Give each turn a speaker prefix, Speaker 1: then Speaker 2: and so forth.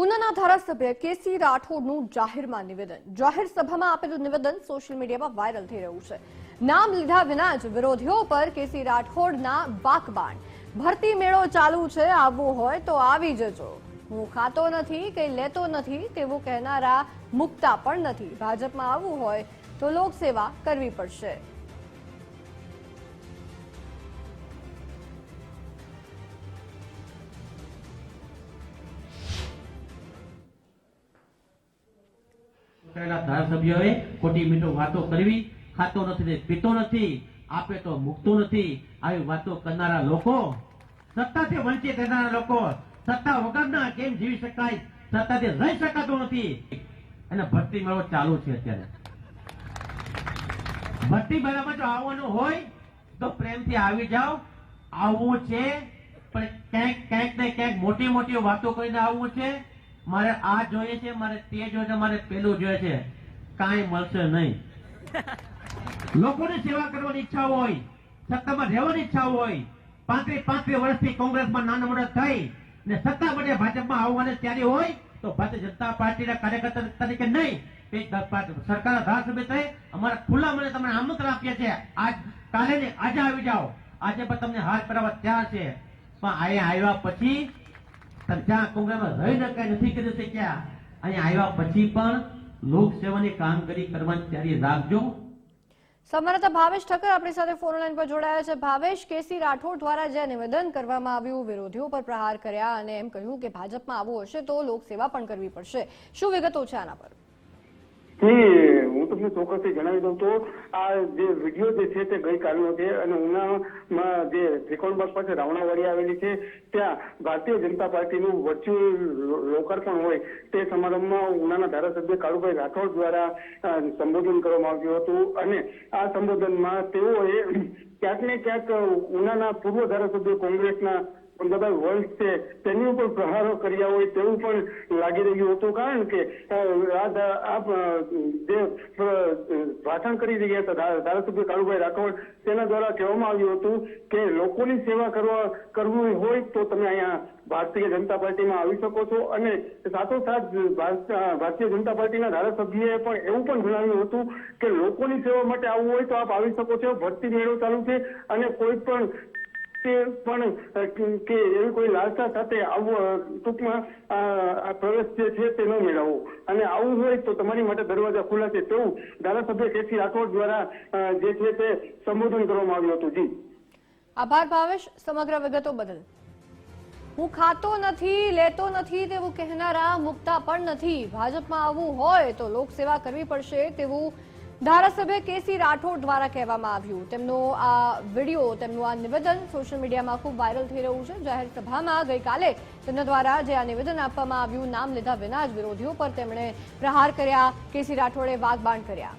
Speaker 1: ઉનાના ધારાસભ્ય કેસી રાઠોડનું જાહેરમાં નિવેદન. જાહેર સભામાં આપેલું નિવેદન સોશિયલ મીડિયામાં વાયરલ થઈ રહ્યું છે. નામ લીધા વિના જ વિરોધીઓ પર કેસી રાઠોડના વાકબાણ. ભરતી મેળો ચાલુ છે આવવું હોય તો આવી જજો. હું ખાતો નથી કે લેતો નથી, તેવું કહેનારા મુકતા પણ નથી. ભાજપમાં આવવું હોય તો લોકસેવા કરવી પડશે.
Speaker 2: કરેલા ધારાસભ્યોએ ખોટી મીઠો વાતો કરવી, ખાતો નથી પીતો નથી, આપે તો મૂકતો નથી. આવી વાતો કરનારા લોકો સત્તાથી વંચિત રહેનારા લોકો સત્તા વગરના કેમ જીવી શકાય? સત્તાથી રહી શકાતું નથી. અને ભરતી મેળો ચાલુ છે અત્યારે. ભરતી મેળામાં જો આવવાનું હોય તો પ્રેમથી આવી જાઓ. આવવું છે, પણ ક્યાંક ક્યાંક ને ક્યાંક મોટી મોટી વાતો કરીને આવવું છે. મારે આ જોઈએ છે મારે તે જોઈએ છે મારે પેલું જોઈએ છે. કાંઈ મળશે નહીં. લોકોની સેવા કરવાની ઈચ્છા હોય સત્તામાં રહેવાની ઈચ્છા હોય પાંત્રીસ પાંત્રીસ વર્ષથી કોંગ્રેસમાં નાના મોટા થઈ ને સત્તા માટે ભાજપમાં આવવાની તૈયારી હોય તો ભારતીય જનતા પાર્ટીના કાર્યકર્તા તરીકે નહીં સરકાર ધારાસભ્ય થઈ અમારા ખુલ્લા મને તમને આમંત્રણ આપીએ છીએ. આજ કાલે ને આજે આવી જાઓ. આજે પણ તમને હાથ કરાવવા તૈયાર છે. પણ અહીંયા આવ્યા પછી તમે જ્યાં કોંગ્રેસમાં રહીને કઈ નથી કરી શક્યા અહીંયા આવ્યા પછી પણ લોકસેવાની કામગીરી કરવાની તૈયારી રાખજો.
Speaker 1: સંવાદદાતા ભાવેશ ઠક્કર આપણી સાથે ફોન લાઈન પર જોડાયા છે. ભાવેશ કેસી રાઠોડ દ્વારા જે નિવેદન કરવામાં આવ્યું વિરોધીઓ પર પ્રહાર કર્યા અને એમ કહ્યું કે ભાજપમાં આવવું હશે તો લોકસેવા પણ કરવી પડશે. શું વિગતો છે આના પર?
Speaker 3: તમને ચોક્કસથી જણાવી દઉં તો આ જે વીડિયો જે છે તે ગઈકાલનો છે અને ઉનામાં જે ત્રિકોણબાગ પાસે રાવણાવાડી આવેલી છે, ત્યાં ભારતીય જનતા પાર્ટીનું વર્ચ્યુઅલ લોકાર્પણ હોય તે સમારંભમાં ઉનાના ધારાસભ્ય કાળુભાઈ રાઠોડ દ્વારા સંબોધન કરવામાં આવ્યું હતું અને આ સંબોધનમાં તેઓએ ક્યાંક ને ક્યાંક ઉનાના પૂર્વ ધારાસભ્ય કોંગ્રેસના પંજાબભાઈ વંશ છે, તેની ઉપર પ્રહારો કર્યા હોય તેવું પણ લાગી રહ્યું હતું. કારણ કે આ જે ભાષણ કરી રહ્યા હતા. ધારાસભ્ય કાળુભાઈ રાઠોડ, તેના દ્વારા કહેવામાં આવ્યું હતું કે લોકોની સેવા કરવા, કરવી હોય તો તમે અહીંયા ભારતીય જનતા પાર્ટીમાં આવી શકો છો. અને સાથોસાથ ભારત- ભારતીય જનતા પાર્ટીના ધારાસભ્યએ પણ એવું પણ જણાવ્યું હતું કે લોકોની સેવા માટે આવવું હોય તો આપ આવી શકો છો. ભરતી મેળો ચાલુ છે અને કોઈ પણ તે પણ કે- એવી કોઈ લાલસા સાથે આવો ટૂંકમાં પ્રવેશ જે છે તે ન મેળવવો અને આવું હોય તો તમારી માટે દરવાજા ખુલ્લા છે તેવું ધારાસભ્ય કેસી રાઠોડ દ્વારા જે છે તે સંબોધન કરવામાં આવ્યું હતું. જી.
Speaker 1: આભાર, ભાવેશ. સમગ્ર વિગતો બદલ. હું ખાતો નથી, લેતો નથી તેવું કહેનારા મુકતા પણ નથી. ભાજપમાં આવવું હોય તો લોકસેવા કરવી પડશે તેવું ધારાસભ્ય કેસી રાઠોડ દ્વારા કહેવામાં આવ્યું, તેમનો આ વીડિયો, તેમનું આ નિવેદન સોશિયલ મીડિયામાં ખૂબ વાયરલ થઈ રહ્યું છે. જાહેર સભામાં ગઈકાલે તેમના દ્વારા જે આ નિવેદન આપવામાં આવ્યું, નામ લીધા વિના જ વિરોધીઓ પર તેમણે પ્રહાર કર્યા. કેસી રાઠોડે વાગબાણ કર્યા.